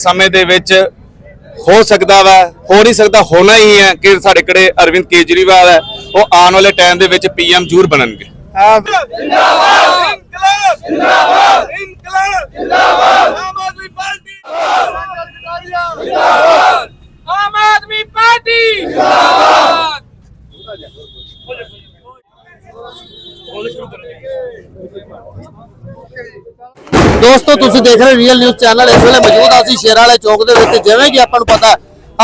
ਸਮੇਂ ਦੇ ਵਿੱਚ ਹੋ ਸਕਦਾ ਵਾ ਹੋ ਨਹੀਂ ਸਕਦਾ ਹੋਣਾ ਹੀ ਹੈ ਕਿ ਸਾਡੇ ਕਿਹੜੇ ਅਰਵਿੰਦ ਕੇਜਰੀਵਾਲ ਹੈ ਉਹ ਆਉਣ ਵਾਲੇ ਟਾਈਮ ਦੇ ਵਿੱਚ ਪੀਐਮ ਜ਼ਰੂਰ ਬਣਨਗੇ ਇਨਕਲਾਬ ਜਿੰਦਾਬਾਦ ਇਨਕਲਾਬ ਜਿੰਦਾਬਾਦ ਆਮ ਆਦਮੀ ਪਾਰਟੀ ਜਿੰਦਾਬਾਦ ਆਮ ਆਦਮੀ ਪਾਰਟੀ ਜਿੰਦਾਬਾਦ ਦੋਸਤੋ, ਤੁਸੀਂ ਦੇਖ ਰਹੇ ਰੀਅਲ ਨਿਊਜ਼ ਚੈਨਲ ਇਸ ਵੇਲੇ ਮੌਜੂਦ ਆ ਅਸੀਂ ਸ਼ੇਰਾਂ ਵਾਲੇ ਚੌਕ ਦੇ ਵਿੱਚ, ਜਿਵੇਂ ਕਿ ਆਪਾਂ ਨੂੰ ਪਤਾ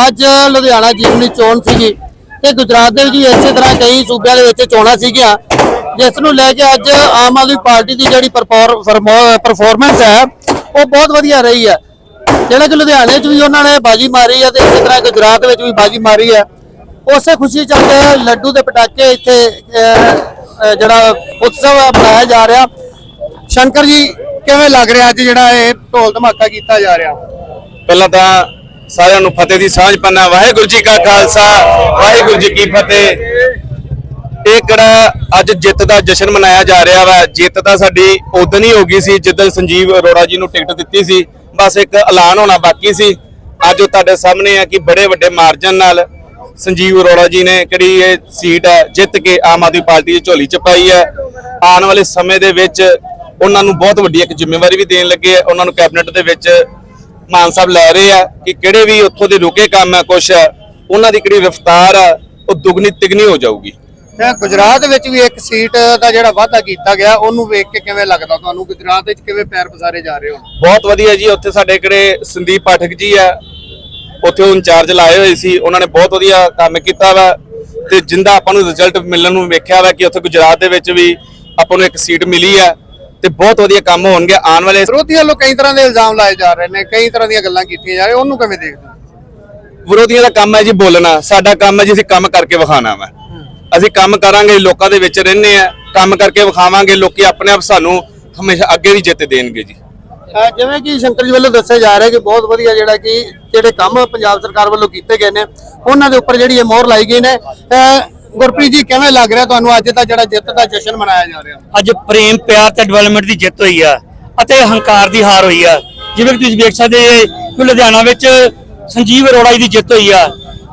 ਅੱਜ ਲੁਧਿਆਣਾ ਜੀਵਨੀ ਚੋਣ ਸੀਗੀ ਤੇ ਗੁਜਰਾਤ ਦੇ ਵਿੱਚ ਵੀ ਇਸੇ ਤਰ੍ਹਾਂ ਕਈ ਸੂਬਿਆਂ ਦੇ ਵਿੱਚ ਚੋਣਾਂ ਸੀਗੀਆਂ, ਜਿਸ ਨੂੰ ਲੈ ਕੇ ਅੱਜ ਆਮ ਆਦਮੀ ਪਾਰਟੀ ਦੀ ਜਿਹੜੀ ਪਰਫਾਰਮੈਂਸ ਹੈ, ਉਹ ਬਹੁਤ ਵਧੀਆ ਰਹੀ ਹੈ। ਜਿਹੜਾ ਕਿ ਲੁਧਿਆਣੇ 'ਚ ਵੀ ਉਹਨਾਂ ਨੇ ਬਾਜੀ ਮਾਰੀ ਹੈ ਤੇ ਇਸੇ ਤਰ੍ਹਾਂ ਗੁਜਰਾਤ ਵਿੱਚ ਵੀ ਬਾਜੀ ਮਾਰੀ ਹੈ। ਉਸੇ ਖੁਸ਼ੀ 'ਚ ਅੱਜ ਲੱਡੂ ਦੇ ਪਟਾਕੇ ਇੱਥੇ ਜਿਹੜਾ ਉਤਸਵ ਹੈ, ਮਨਾਇਆ ਜਾ ਰਿਹਾ। ਸ਼ੰਕਰ ਜੀ ਕਿਵੇਂ ਲੱਗ ਰਿਹਾ ਅੱਜ ਜਿਹੜਾ ਇਹ ਢੋਲ ਧਮਾਕਾ ਕੀਤਾ ਜਾ ਰਿਹਾ? ਪਹਿਲਾਂ ਤਾਂ ਸਾਰਿਆਂ ਨੂੰ ਫਤਿਹ ਦੀ ਸਾਂਝ ਪੰਨਾ ਵਾਹਿਗੁਰੂ ਜੀ ਕਾ ਖਾਲਸਾ, ਵਾਹਿਗੁਰੂ ਜੀ ਕੀ ਫਤਿਹ। ਇਹ ਕਿਹੜਾ ਅੱਜ ਜਿੱਤ ਦਾ ਜਸ਼ਨ ਮਨਾਇਆ ਜਾ ਰਿਹਾ ਵਾ? ਜਿੱਤ ਤਾਂ ਸਾਡੀ ਉਦੋਂ ਹੀ ਹੋ ਗਈ ਸੀ ਜਦੋਂ ਸੰਜੀਵ ਅਰੋੜਾ ਜੀ ਨੂੰ ਟਿਕਟ ਦਿੱਤੀ ਸੀ। ਬਸ ਇੱਕ ਐਲਾਨ ਹੋਣਾ ਬਾਕੀ ਸੀ। ਅੱਜ ਤੁਹਾਡੇ ਸਾਹਮਣੇ ਆ ਕਿ ਬੜੇ ਵੱਡੇ ਮਾਰਜਨ ਨਾਲ ਸੰਜੀਵ ਅਰੋੜਾ ਜੀ ਨੇ ਕਿਹੜੀ ਇਹ ਸੀਟ ਹੈ ਜਿੱਤ ਕੇ ਆਮ ਆਦਮੀ ਪਾਰਟੀ ਦੀ ਝੋਲੀ ਚ ਪਾਈ ਹੈ ਆਉਣ ਵਾਲੇ ਸਮੇਂ ਦੇ ਵਿੱਚ ਉਹਨਾਂ ਨੂੰ ਬਹੁਤ ਵੱਡੀ ਇੱਕ ਜ਼ਿੰਮੇਵਾਰੀ ਵੀ ਦੇਣ ਲੱਗੇ ਆ। ਉਹਨਾਂ ਨੂੰ ਕੈਬਨਿਟ ਦੇ ਵਿੱਚ ਮਾਨ ਸਾਹਿਬ ਲੈ ਰਹੇ ਆ ਕਿ ਕਿਹੜੇ ਵੀ ਉੱਥੋਂ ਦੇ ਰੁਕੇ ਕੰਮ ਹੈ ਕੁਛ ਉਹਨਾਂ ਦੀ ਕਿਹੜੀ ਰਫਤਾਰ ਆ ਉਹ ਦੁਗਣੀ ਤਿਗਣੀ ਹੋ ਜਾਊਗੀ। ਤੇ ਗੁਜਰਾਤ ਵਿੱਚ ਵੀ ਇੱਕ ਸੀਟ ਦਾ ਜਿਹੜਾ ਵਾਅਦਾ ਕੀਤਾ ਗਿਆ ਉਹਨੂੰ ਵੇਖ ਕੇ ਕਿਵੇਂ ਲੱਗਦਾ ਤੁਹਾਨੂੰ? ਗੁਜਰਾਤ ਵਿੱਚ ਕਿਵੇਂ ਪੈਰ ਪਸਾਰੇ ਜਾ ਰਹੇ ਹੋ? ਬਹੁਤ ਵਧੀਆ ਜੀ ਉੱਥੇ ਸਾਡੇ ਕਿਹੜੇ ਸੰਦੀਪ ਪਾਠਕ ਜੀ ਆ ਉੱਥੇ ਉਹ ਇੰਚਾਰਜ ਲਾਏ ਹੋਏ ਸੀ ਉਹਨਾਂ ਨੇ ਬਹੁਤ ਵਧੀਆ ਕੰਮ ਕੀਤਾ ਵਾ। ਤੇ ਜਿੰਦਾ ਆਪਾਂ ਨੂੰ ਰਿਜ਼ਲਟ ਮਿਲਣ ਨੂੰ ਵੇਖਿਆ ਵਾ ਕਿ ਉੱਥੇ ਗੁਜਰਾਤ ਦੇ ਵਿੱਚ ਵੀ ਆਪਾਂ ਨੂੰ ਇੱਕ ਸੀਟ ਮਿਲੀ ਆ। ਤੇ ਬਹੁਤ ਵਧੀਆ ਕੰਮ ਹੋਣਗੇ ਆਉਣ ਵਾਲੇ ਵਿਰੋਧੀਆਂ ਵੱਲੋਂ ਕਈ ਤਰ੍ਹਾਂ ਦੇ ਇਲਜ਼ਾਮ ਲਾਏ ਜਾ ਰਹੇ ਨੇ ਕਈ ਤਰ੍ਹਾਂ ਦੀਆਂ ਗੱਲਾਂ ਕੀਤੀਆਂ ਜਾ ਰਹੀਆਂ ਉਹਨੂੰ ਕਿਵੇਂ ਦੇਖਦੇ? ਵਿਰੋਧੀਆਂ ਦਾ ਕੰਮ ਹੈ ਜੀ ਬੋਲਣਾ ਸਾਡਾ ਕੰਮ ਹੈ ਜੀ ਅਸੀਂ ਕੰਮ ਕਰਕੇ ਵਿਖਾਣਾ ਵਾ ਅਸੀਂ ਕੰਮ ਕਰਾਂਗੇ ਲੋਕਾਂ ਦੇ ਵਿੱਚ ਰਹਿੰਦੇ ਆ ਕੰਮ ਕਰਕੇ ਵਿਖਾਵਾਂਗੇ ਲੋਕੀ ਆਪਣੇ ਆਪ ਸਾਨੂੰ ਹਮੇਸ਼ਾ ਅੱਗੇ ਵੀ ਜਿੱਤ ਦੇਣਗੇ ਜੀ ਜਿਵੇਂ ਕਿ ਸ਼ੰਕਰ ਜੀ ਵੱਲੋਂ ਦੱਸਿਆ ਜਾ ਰਿਹਾ ਕਿ ਬਹੁਤ ਵਧੀਆ ਜਿਹੜਾ ਕਿ ਜਿਹੜੇ ਕੰਮ ਪੰਜਾਬ ਸਰਕਾਰ ਵੱਲੋਂ ਕੀਤੇ ਗਏ ਨੇ ਉਹਨਾਂ ਦੇ ਉੱਪਰ ਜਿਹੜੀ ਇਹ ਮੋਹਰ ਲਾਈ ਗਈ ਨੇ ਗੁਰਪ੍ਰੀਤ ਜੀ, ਕਿਵੇਂ ਲੱਗ ਰਿਹਾ ਤੁਹਾਨੂੰ ਅੱਜ ਦਾ ਜਿਹੜਾ ਜਿੱਤ ਦਾ ਜਸ਼ਨ ਮਨਾਇਆ ਜਾ ਰਿਹਾ? ਅੱਜ ਪ੍ਰੇਮ, ਪਿਆਰ ਤੇ ਡਿਵੈਲਪਮੈਂਟ ਦੀ ਜਿੱਤ ਹੋਈ ਆ ਅਤੇ ਹੰਕਾਰ ਦੀ ਹਾਰ ਹੋਈ ਆ। ਜਿਵੇਂ ਕਿ ਤੁਸੀਂ ਵੇਖ ਸਕਦੇ ਜੇ ਕਿ ਲੁਧਿਆਣਾ ਵਿੱਚ ਸੰਜੀਵ ਅਰੋੜਾ ਜੀ ਦੀ ਜਿੱਤ ਹੋਈ ਆ।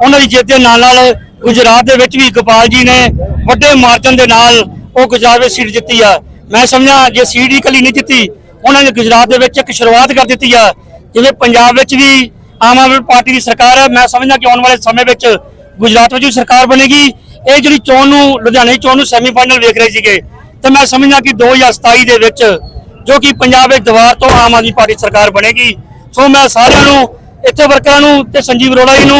ਉਹਨਾਂ ਦੀ ਜਿੱਤ ਦੇ ਨਾਲ ਨਾਲ ਗੁਜਰਾਤ ਦੇ ਵਿੱਚ ਵੀ ਗੋਪਾਲ ਜੀ ਨੇ ਵੱਡੇ ਮਾਰਜਨ ਦੇ ਨਾਲ ਉਹ ਗੁਜਰਾਤ ਵਿੱਚ ਸੀਟ ਜਿੱਤੀ ਆ। ਮੈਂ ਸਮਝਾਂ ਜੇ ਸੀਟ ਹੀ ਇਕੱਲੀ ਨਹੀਂ ਜਿੱਤੀ, ਉਹਨਾਂ ਨੇ ਗੁਜਰਾਤ ਦੇ ਵਿੱਚ ਇੱਕ ਸ਼ੁਰੂਆਤ ਕਰ ਦਿੱਤੀ ਆ। ਜਿਵੇਂ ਪੰਜਾਬ ਵਿੱਚ ਵੀ ਆਮ ਆਦਮੀ ਪਾਰਟੀ ਦੀ ਸਰਕਾਰ ਹੈ ਮੈਂ ਸਮਝਦਾ ਕਿ ਆਉਣ ਵਾਲੇ ਸਮੇਂ ਵਿੱਚ ਗੁਜਰਾਤ ਵਿੱਚ ਵੀ ਸਰਕਾਰ ਬਣੇਗੀ। ਇਹ ਜਿਹੜੀ ਚੋਣ ਨੂੰ ਲੁਧਿਆਣੇ ਦੀ ਚੋਣ ਨੂੰ ਸੈਮੀਫਾਈਨਲ ਵੇਖ ਰਹੇ ਸੀਗੇ ਤੇ ਮੈਂ ਸਮਝਦਾ ਕਿ 2027 ਦੇ ਵਿੱਚ ਜੋ ਕਿ ਪੰਜਾਬ ਵਿੱਚ ਦੁਬਾਰ ਤੋਂ ਆਮ ਆਦਮੀ ਪਾਰਟੀ ਸਰਕਾਰ ਬਣੇਗੀ ਸੋ ਮੈਂ ਸਾਰਿਆਂ ਨੂੰ ਇੱਥੇ ਵਰਕਰਾਂ ਨੂੰ ਤੇ ਸੰਜੀਵ ਅਰੋੜਾ ਜੀ ਨੂੰ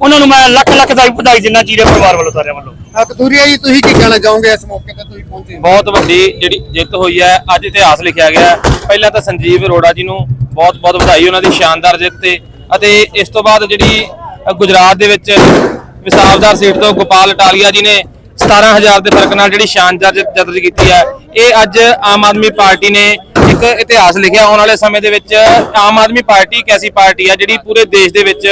ਉਹਨਾਂ ਨੂੰ ਮੈਂ ਲੱਖ ਲੱਖ ਦਾ ਵਧਾਈ ਦਿੰਦਾ ਚੀਰੇ ਪਰਿਵਾਰ ਵੱਲੋਂ ਸਾਰਿਆਂ ਵੱਲੋਂ ਕਤੂਰੀਆ ਜੀ ਤੁਸੀਂ ਕੀ ਕਹਿਣਾ ਚਾਹੋਗੇ ਇਸ ਮੌਕੇ ਤੇ ਤੁਸੀਂ ਪਹੁੰਚੇ ਬਹੁਤ ਵੱਡੀ ਜਿਹੜੀ ਜਿੱਤ ਹੋਈ ਹੈ ਅੱਜ ਇਤਿਹਾਸ ਲਿਖਿਆ ਗਿਆ ਹੈ। ਪਹਿਲਾਂ ਤਾਂ ਸੰਜੀਵ ਅਰੋੜਾ ਜੀ ਨੂੰ ਬਹੁਤ ਬਹੁਤ ਵਧਾਈ ਉਹਨਾਂ ਦੀ ਸ਼ਾਨਦਾਰ ਜਿੱਤ ਤੇ ਅਤੇ ਇਸ ਤੋਂ ਬਾਅਦ ਜਿਹੜੀ ਗੁਜਰਾਤ ਦੇ ਵਿੱਚ ਵਿਸਾਵਦਾਰ ਸੀਟ ਤੋਂ ਗੋਪਾਲ ਟਾਲੀਆ ਜੀ ਨੇ 17000 ਦੇ ਫ਼ਰਕ ਨਾਲ ਜਿਹੜੀ ਸ਼ਾਨਦਾਰ ਜਿੱਤ ਕੀਤੀ ਹੈ। ਇਹ ਅੱਜ ਆਮ ਆਦਮੀ ਪਾਰਟੀ ਨੇ ਇੱਕ ਇਤਿਹਾਸ ਲਿਖਿਆ ਆਉਣ ਵਾਲੇ ਸਮੇਂ ਦੇ ਵਿੱਚ, ਆਮ ਆਦਮੀ ਪਾਰਟੀ ਇੱਕ ਐਸੀ ਪਾਰਟੀ ਹੈ ਜਿਹੜੀ ਪੂਰੇ ਦੇਸ਼ ਦੇ ਵਿੱਚ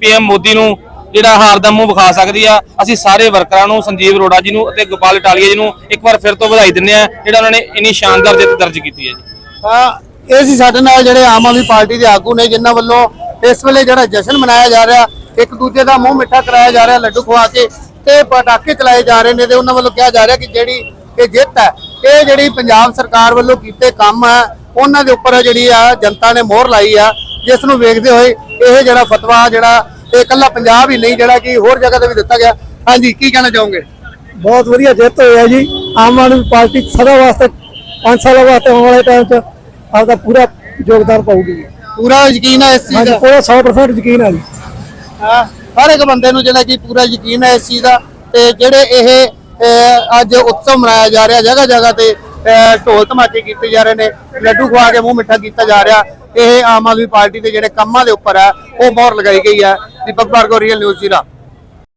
ਪੀਐਮ ਮੋਦੀ ਨੂੰ ਜਿਹੜਾ ਹਾਰ ਦਾ ਮੂੰਹ ਵਿਖਾ ਸਕਦੀ ਆ। ਅਸੀਂ ਸਾਰੇ ਵਰਕਰਾਂ ਨੂੰ, ਸੰਜੀਵ ਅਰੋੜਾ ਜੀ ਨੂੰ ਅਤੇ ਗੋਪਾਲ ਟਾਲੀਆ ਜੀ ਨੂੰ ਇੱਕ ਵਾਰ ਫਿਰ ਤੋਂ ਵਧਾਈ ਦਿੰਦੇ ਆ ਜਿਹੜਾ ਉਹਨਾਂ ਨੇ ਇੰਨੀ ਸ਼ਾਨਦਾਰ ਜਿੱਤ ਦਰਜ ਕੀਤੀ ਹੈ ਜੀ। ਇਹ ਸੀ ਸਾਡੇ ਨਾਲ ਜਿਹੜੇ ਆਮ ਆਦਮੀ ਪਾਰਟੀ ਦੇ ਆਗੂ ਨੇ, ਜਿਨ੍ਹਾਂ ਵੱਲੋਂ ਇਸ ਵੇਲੇ ਜਿਹੜਾ ਜਸ਼ਨ ਮਨਾਇਆ ਜਾ ਰਿਹਾ ਇੱਕ ਦੂਜੇ ਦਾ ਮੂੰਹ ਮਿੱਠਾ ਕਰਾਇਆ ਜਾ ਰਿਹਾ ਲੱਡੂ ਖਵਾ ਕੇ ਤੇ ਪਟਾਕੇ ਚਲਾਏ ਜਾ ਰਹੇ ਨੇ ਤੇ ਉਹਨਾਂ ਵੱਲੋਂ ਕਿਹਾ ਜਾ ਰਿਹਾ ਕਿ ਜਿਹੜੀ ਇਹ ਜਿੱਤ ਹੈ ਇਹ ਜਿਹੜੀ ਪੰਜਾਬ ਸਰਕਾਰ ਵੱਲੋਂ ਕੀਤੇ ਕੰਮ ਹੈ ਉਹਨਾਂ ਦੇ ਉੱਪਰ ਜਿਹੜੀ ਆ ਜਨਤਾ ਨੇ ਮੋਹਰ ਲਾਈ ਆ ਜਿਸ ਨੂੰ ਵੇਖਦੇ ਹੋਏ ਇਹ ਜਿਹੜਾ ਫਤਵਾ ਜਿਹੜਾ ਇਹ ਇਕੱਲਾ ਪੰਜਾਬ ਹੀ ਨਹੀਂ ਜਿਹੜਾ ਕਿ ਹੋਰ ਜਗ੍ਹਾ ਤੇ ਵੀ ਦਿੱਤਾ ਗਿਆ। ਹਾਂਜੀ ਕੀ ਕਹਿਣਾ ਚਾਹੋਗੇ? ਬਹੁਤ ਵਧੀਆ ਜਿੱਤ ਹੋਇਆ ਜੀ। ਆਮ ਆਦਮੀ ਪਾਰਟੀ ਸਦਾ ਵਾਸਤੇ 5 ਸਾਲਾਂ ਵਾਸਤੇ ਆਉਣ ਵਾਲੇ ਟਾਈਮ 'ਚ ਆਪਦਾ ਪੂਰਾ ਯੋਗਦਾਨ ਪਾਊਗੀ। ਪੂਰਾ ਯਕੀਨ ਹੈ ਇਸ ਚੀਜ਼ ਦਾ? ਪੂਰਾ 100% ਯਕੀਨ ਹੈ ਜੀ। ਹਰ ਇੱਕ ਬੰਦੇ ਨੂੰ ਜਿਹੜਾ ਕਿ ਪੂਰਾ ਯਕੀਨ ਹੈ ਇਸ ਚੀਜ਼ ਦਾ ਤੇ ਜਿਹੜੇ ਇਹ ਅੱਜ ਉਤਸਵ ਮਨਾਇਆ ਜਾ ਰਿਹਾ ਜਗ੍ਹਾ ਜਗ੍ਹਾ ਤੇ ਢੋਲ ਧਮਾਕੇ ਕੀਤੇ ਜਾ ਰਹੇ ਨੇ, ਲੱਡੂ ਖਵਾ ਕੇ ਮੂੰਹ ਮਿੱਠਾ ਕੀਤਾ ਜਾ ਰਿਹਾ, ਇਹ ਆਮ ਆਦਮੀ ਪਾਰਟੀ ਦੇ ਜਿਹੜੇ ਕੰਮਾਂ ਦੇ ਉੱਪਰ ਹੈ, ਉਹ ਮੋਹਰ ਲਗਾਈ ਗਈ ਹੈ। ਦੀਪਕ ਭਾਰਗਵ ਰੀਅਲ ਨਿਊਜ਼ ਜੀਰਾ।